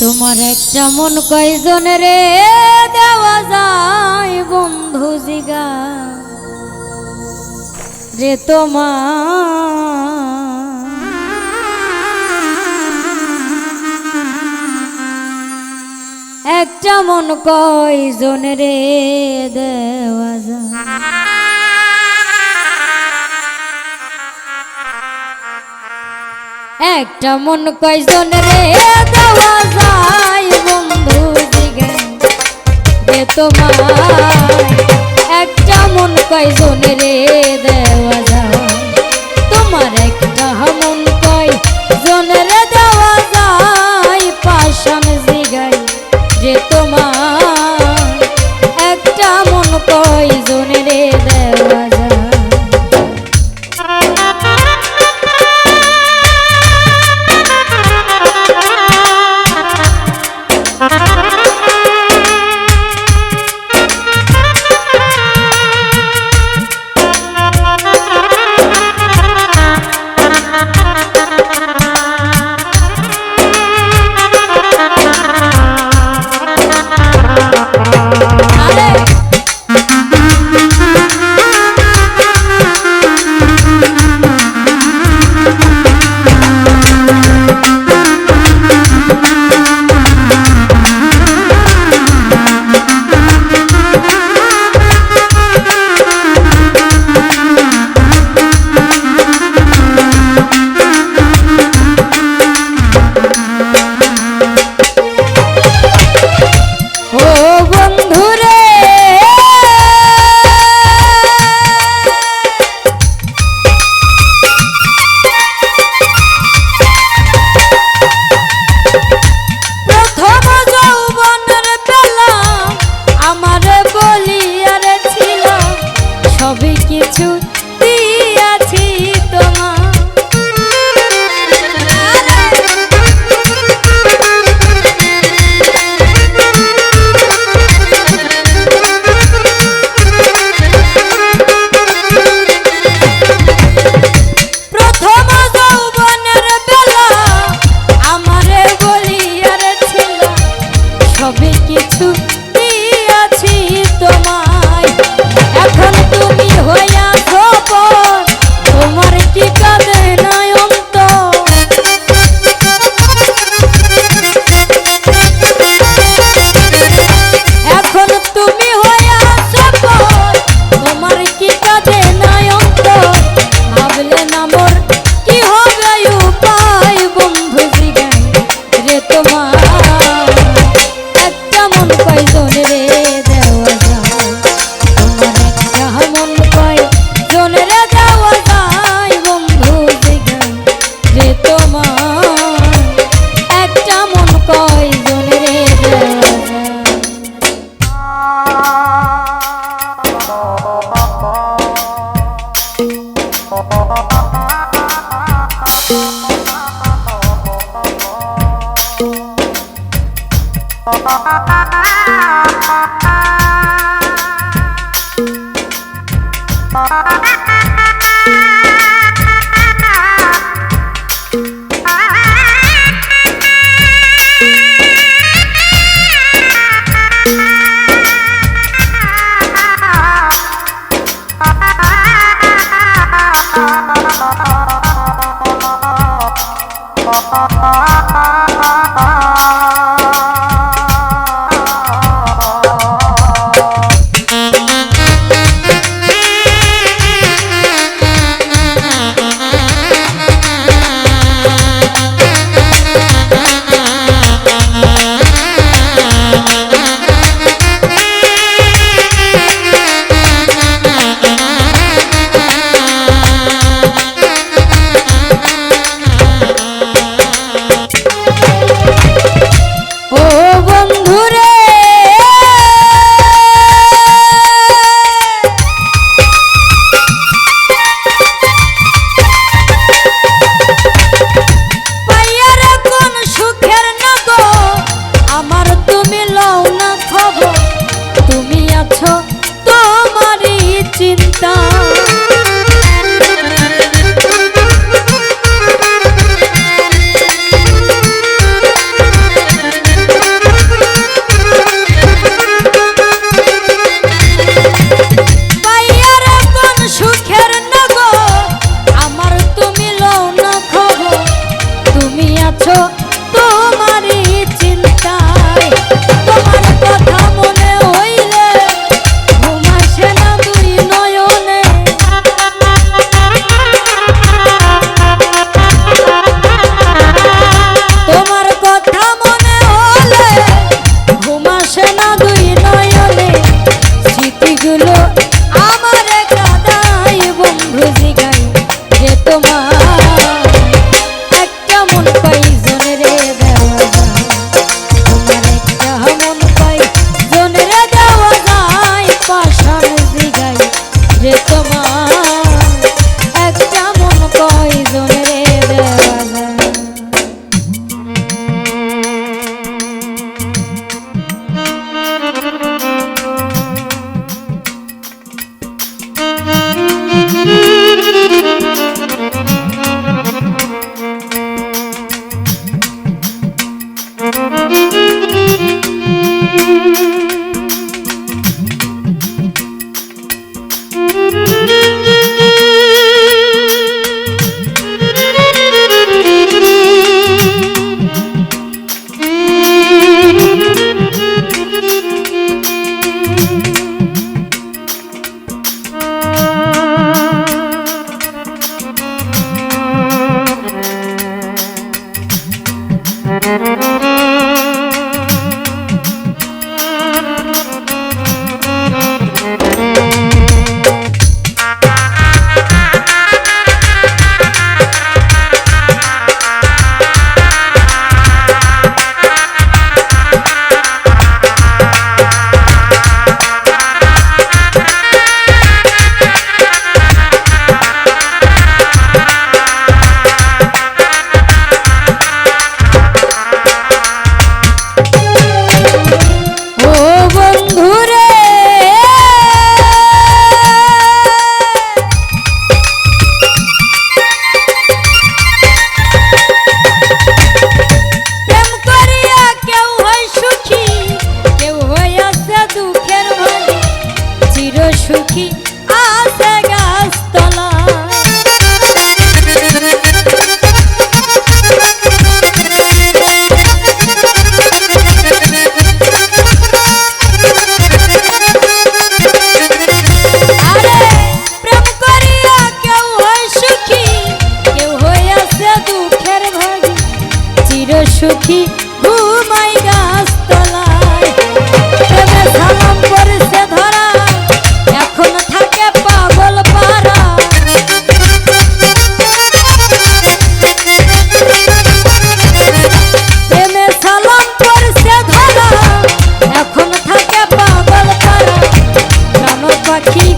তোমার একটা মন কয়জন রে দেওয়া যায় বন্ধু জিগা রে তোমার একটা মন কয়জন রে দেওয়া যায়। একটা মন কয়জন রে? দেওয়া যায় বন্ধু দিগেন রে তোমার একটা মন কয়জন রে দেওয়া যায়? তোমার একটা মন কি কাল tomar Música aquí